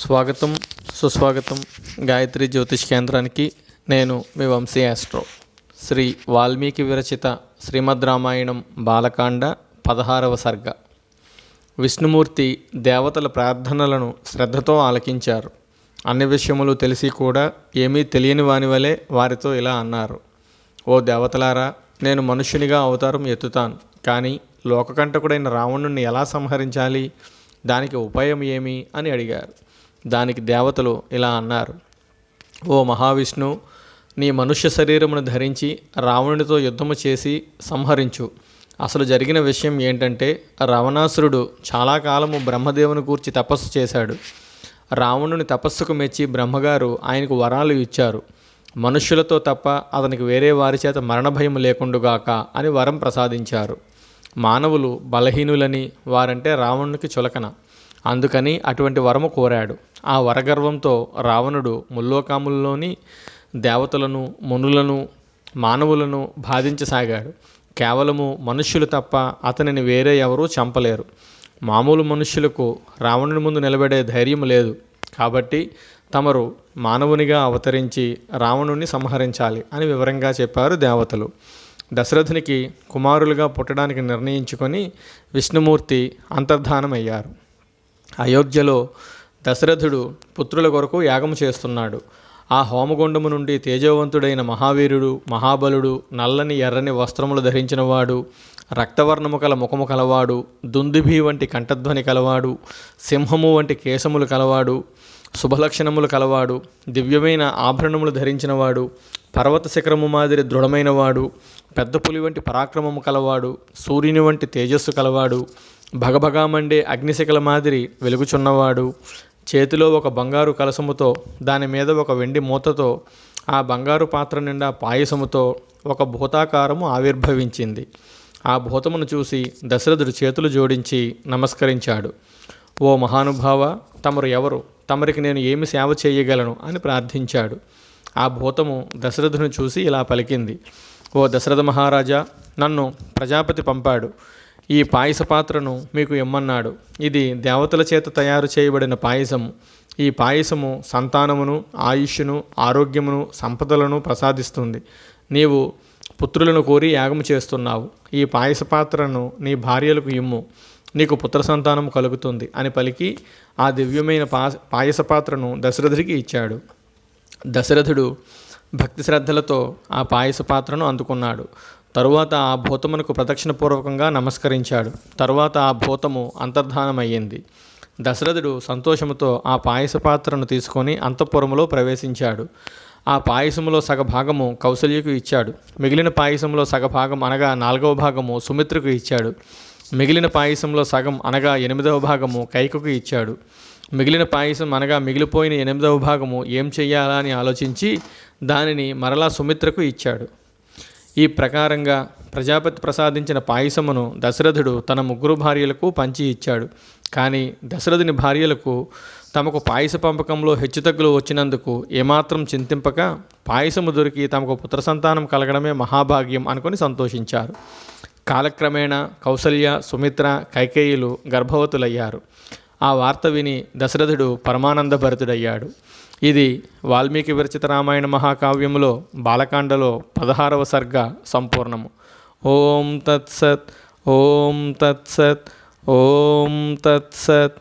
స్వాగతం సుస్వాగతం గాయత్రి జ్యోతిష్ కేంద్రానికి. నేను మీ వంశీ ఆస్ట్రో. శ్రీ వాల్మీకి విరచిత శ్రీమద్ రామాయణం బాలకాండ పదహారవ సర్గ. విష్ణుమూర్తి దేవతల ప్రార్థనలను శ్రద్ధతో ఆలకించారు. అన్ని విషయములు తెలిసి కూడా ఏమీ తెలియని వాని వలె వారితో ఇలా అన్నారు. ఓ దేవతలారా నేను మనుష్యునిగా అవతారం ఎత్తుతాను. కానీ లోకకంటకుడైన రావణుణ్ణి ఎలా సంహరించాలి? దానికి ఉపాయం ఏమి? అని అడిగారు. దానికి దేవతలు ఇలా అన్నారు. ఓ మహావిష్ణు నీ మనుష్య శరీరమును ధరించి రావణుడితో యుద్ధము చేసి సంహరించు. అసలు జరిగిన విషయం ఏంటంటే రావణాసురుడు చాలా కాలము బ్రహ్మదేవుని గూర్చి తపస్సు చేశాడు. రావణుని తపస్సుకు మెచ్చి బ్రహ్మగారు ఆయనకు వరాలు ఇచ్చారు. మనుష్యులతో తప్ప అతనికి వేరే వారి చేత మరణ భయం లేకుండుగాక అని వరం ప్రసాదించారు. మానవులు బలహీనులని వారంటే రావణునికి చులకన. అందుకని అటువంటి వరము కోరాడు. ఆ వరగర్వంతో రావణుడు ముల్లోకాముల్లోని దేవతలను మునులను మానవులను బాధించసాగాడు. కేవలము మనుష్యులు తప్ప అతనిని వేరే ఎవరూ చంపలేరు. మామూలు మనుష్యులకు రావణుని ముందు నిలబడే ధైర్యం లేదు. కాబట్టి తమరు మానవునిగా అవతరించి రావణుణ్ణి సంహరించాలి అని వివరంగా చెప్పారు దేవతలు. దశరథునికి కుమారులుగా పుట్టడానికి నిర్ణయించుకొని విష్ణుమూర్తి అంతర్ధానమయ్యారు. అయోధ్యలో దశరథుడు పుత్రుల కొరకు యాగం చేస్తున్నాడు. ఆ హోమగుండము నుండి తేజవంతుడైన మహావీరుడు మహాబలుడు నల్లని ఎర్రని వస్త్రములు ధరించినవాడు రక్తవర్ణము కల ముఖము కలవాడు దుందుభి వంటి కంఠధ్వని కలవాడు సింహము వంటి కేశములు కలవాడు శుభలక్షణములు కలవాడు దివ్యమైన ఆభరణములు ధరించినవాడు పర్వత శిఖరము మాదిరి దృఢమైనవాడు పెద్ద పులి వంటి పరాక్రమము కలవాడు సూర్యుని వంటి తేజస్సు కలవాడు భగభగా మండే అగ్నిశిఖల మాదిరి వెలుగుచున్నవాడు చేతిలో ఒక బంగారు కలసముతో దాని మీద ఒక వెండి మూతతో ఆ బంగారు పాత్ర నిండా పాయసముతో ఒక భూతాకారము ఆవిర్భవించింది. ఆ భూతమును చూసి దశరథుడు చేతులు జోడించి నమస్కరించాడు. ఓ మహానుభావ తమరు ఎవరు? తమరికి నేను ఏమి సేవ చేయగలను అని ప్రార్థించాడు. ఆ భూతము దశరథును చూసి ఇలా పలికింది. ఓ దశరథ మహారాజా నన్ను ప్రజాపతి పంపాడు. ఈ పాయస పాత్రను మీకు ఇమ్మన్నాడు. ఇది దేవతల చేత తయారు చేయబడిన పాయసము. ఈ పాయసము సంతానమును ఆయుష్ను ఆరోగ్యమును సంపదలను ప్రసాదిస్తుంది. నీవు పుత్రులను కోరి యాగము చేస్తున్నావు. ఈ పాయస పాత్రను నీ భార్యలకు ఇమ్ము. నీకు పుత్ర సంతానం కలుగుతుంది అని పలికి ఆ దివ్యమైన పాయస పాత్రను దశరథుడికి ఇచ్చాడు. దశరథుడు భక్తి శ్రద్ధలతో ఆ పాయస పాత్రను అందుకున్నాడు. తరువాత ఆ భూతమునకు ప్రదక్షిణపూర్వకంగా నమస్కరించాడు. తరువాత ఆ భూతము అంతర్ధానమయ్యింది. దశరథుడు సంతోషముతో ఆ పాయస పాత్రను తీసుకొని అంతఃపురములో ప్రవేశించాడు. ఆ పాయసములో సగభాగము కౌసల్యకు ఇచ్చాడు. మిగిలిన పాయసంలో సగభాగం అనగా నాలుగవ భాగము సుమిత్రకు ఇచ్చాడు. మిగిలిన పాయసంలో సగం అనగా ఎనిమిదవ భాగము కైకకు ఇచ్చాడు. మిగిలిన పాయసం అనగా మిగిలిపోయిన ఎనిమిదవ భాగము ఏం చెయ్యాలా అని ఆలోచించి దానిని మరలా సుమిత్రకు ఇచ్చాడు. ఈ ప్రకారంగా ప్రజాపతి ప్రసాదించిన పాయసమును దశరథుడు తన ముగ్గురు భార్యలకు పంచి ఇచ్చాడు. కానీ దశరథుని భార్యలకు తమకు పాయస పంపకంలో హెచ్చుతగ్గులు వచ్చినందుకు ఏమాత్రం చింతింపక పాయసము దొరికి తమకు పుత్ర సంతానం కలగడమే మహాభాగ్యం అనుకొని సంతోషించారు. కాలక్రమేణా కౌసల్య సుమిత్ర కైకేయులు గర్భవతులయ్యారు. ఆ వార్త విని దశరథుడు పరమానందభరితుడయ్యాడు. ఇది వాల్మీకి విరచిత రామాయణ మహాకావ్యములో బాలకాండలో పదహారవ సర్గ సంపూర్ణము. ఓం తత్సత్ ఓం తత్సత్ ఓం తత్సత్.